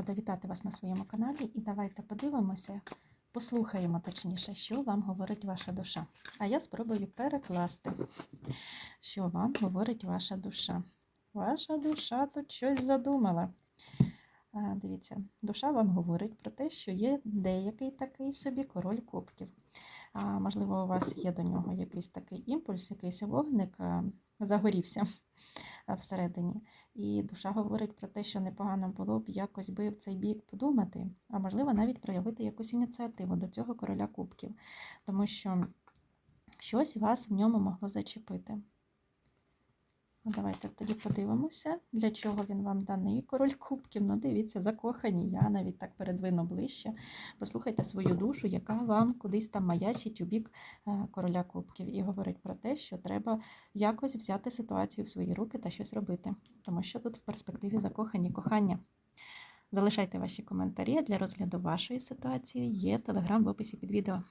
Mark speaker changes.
Speaker 1: рада вітати вас на своєму каналі і давайте подивимося, послухаємо точніше, що вам говорить ваша душа. А я спробую перекласти, що вам говорить ваша душа. Ваша душа тут щось задумала. Дивіться, душа вам говорить про те, що є деякий такий собі король кубків. Можливо, у вас є до нього якийсь такий імпульс, якийсь вогник загорівся всередині. І душа говорить про те, що непогано було б якось би в цей бік подумати, а можливо навіть проявити якусь ініціативу до цього короля кубків, тому що щось вас в ньому могло зачепити. Давайте тоді подивимося, для чого він вам даний король кубків. Ну, дивіться, закохані. Я навіть так передвину ближче. Послухайте свою душу, яка вам кудись там маячить у бік е, короля кубків, і говорить про те, що треба якось взяти ситуацію в свої руки та щось робити. Тому що тут в перспективі закохані кохання. Залишайте ваші коментарі для розгляду вашої ситуації. Є телеграм в описі під відео.